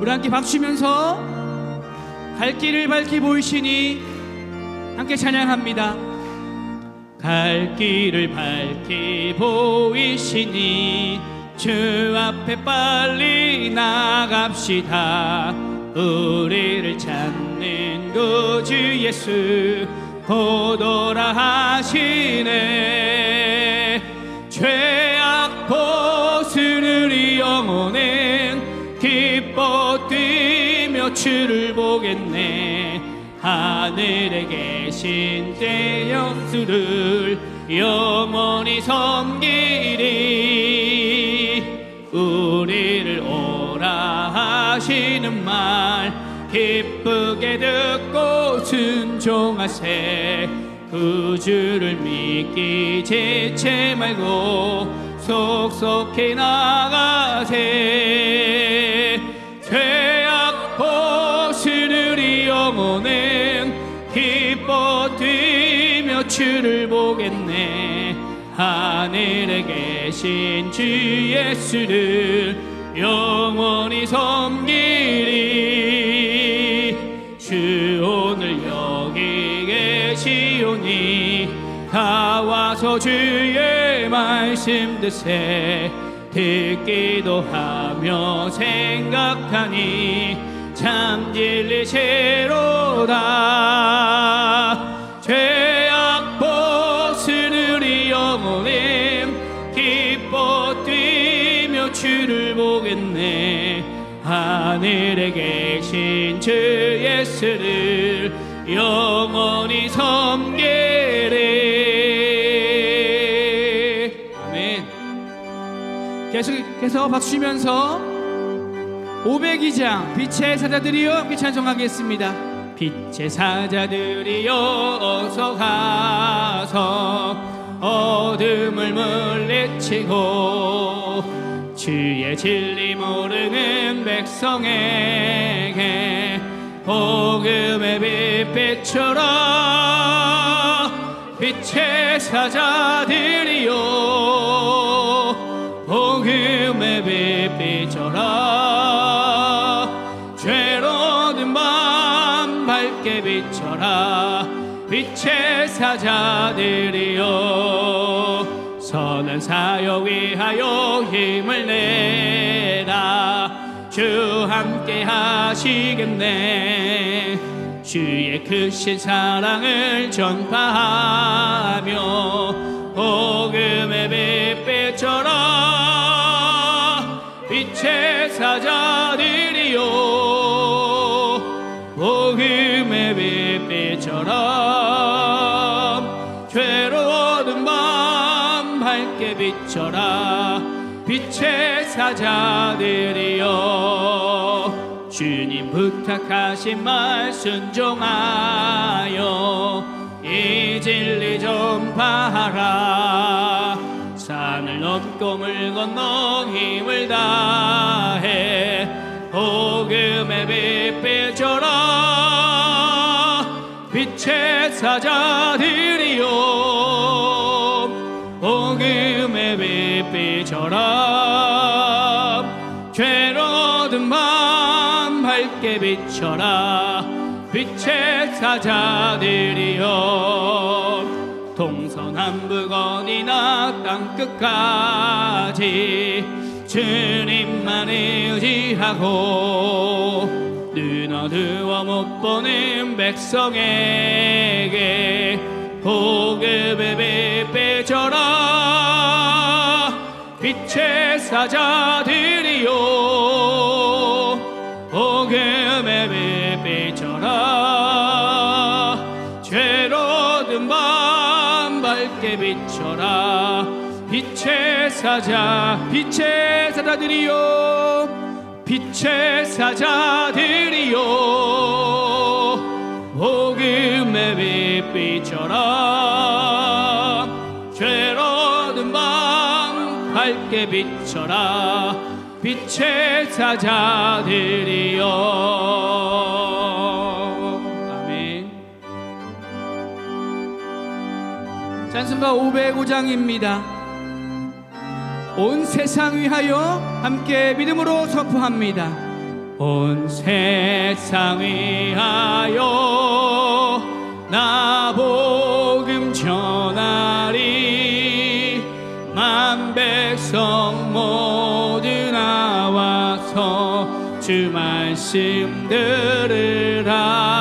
우리 함께 박수면서 갈 길을 밝히 보이시니 함께 찬양합니다. 갈 길을 밝히 보이시니 주 앞에 빨리 나갑시다. 우리를 찾는 구주 예수 보도라 하시네. 죄악 벗은 우리 영혼은 기뻐 뛰며 주를 보겠네 하늘에 계신 대역수를 영원히 섬기리 우리를 오라 하시는 말 기쁘게 듣고 순종하세. 구주를 믿기 지체 말고 속속히 나가세. 죄악 벗은 우리 영혼은 기뻐 뛰며 주를 보겠네. 하늘에 계신 주 예수를 영원히 섬기리 와서 주의 말씀 듣세 듣기도 하며 생각하니 참 진리시로다. 죄악 벗은 우리 영혼은 기뻐 뛰며 주를 보겠네. 하늘에 계신 주 예수를 영원히 계속해서 박수 치면서 502장 빛의 사자들이여 함께 찬송하겠습니다. 빛의 사자들이여 어서 가서 어둠을 물리치고 주의 진리 모르는 백성에게 복음의 빛 비춰라 빛의 사자들이여 복음의 빛 비춰라. 죄로든 밤 밝게 비춰라. 빛의 사자들이여 선한 사역 위하여 힘을 내라. 주 함께 하시겠네. 주의 크신 사랑을 전파하며 복음의 사자들이여 복음의 빛 비춰라 죄로든 밤 밝게 비춰라. 빛의 사자들이여 주님 부탁하신 말 순종하여 이 진리 전파하라 산을 넘고 물 건너 힘을 다해 복음의 빛 비춰라 빛의 사자들이여 복음의 빛 비춰라 죄로 든 밤 밝게 비춰라. 빛의 사자들이여 동서남북 어디나 땅끝까지 주님만 의지하고 눈 어두워 못 보는 백성에게 복음의 빛 비춰라. 빛의 사자들이여 사자 빛의 사자들이여 빛의 사자들이여 복음의 빛 비춰라 죄로든 밤 밝게 비춰라. 빛의 사자들이여 아멘. 찬송가 505장입니다. 온 세상 위하여 함께 믿음으로 선포합니다. 온 세상 위하여 나 복음 전하리 만 백성 모두 나와서 주 말씀 들으라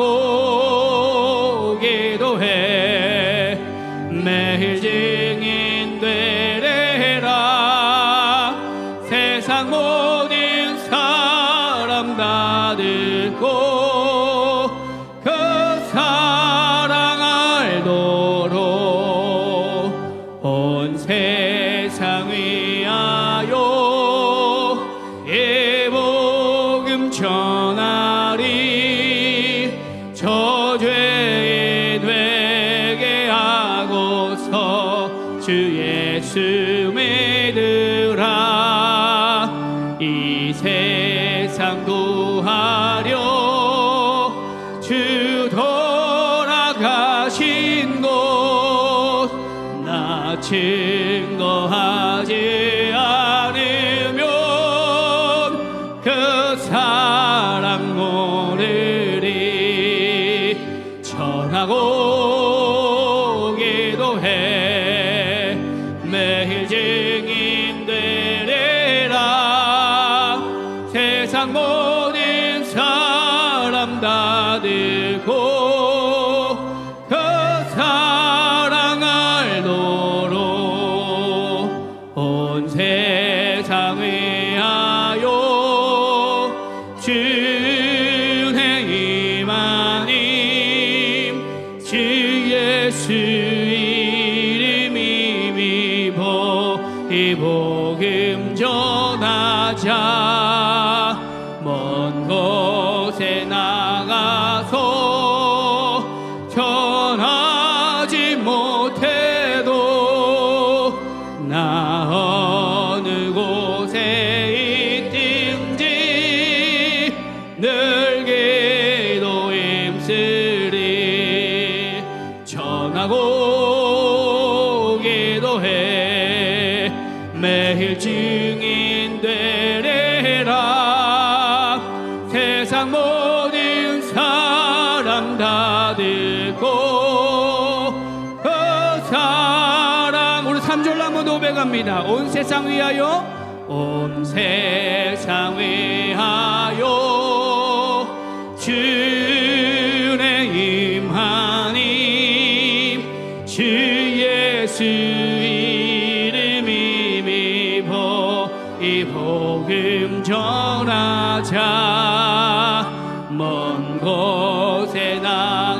전 주 예수 믿으라. 이 세상 구 세상 모든 사람 다 듣고 그 사랑 알도록 온 세상 위하여 주 전하고 기도해. 매일 증인 되리라. 세상 모든 사람 다 듣고 그 사랑. 우리 삼절로 한번 노백합니다. 온 세상 위하여 온 세상 위하여. 주 예수 이름 힘입어 이 복음 전하자 먼 곳에 나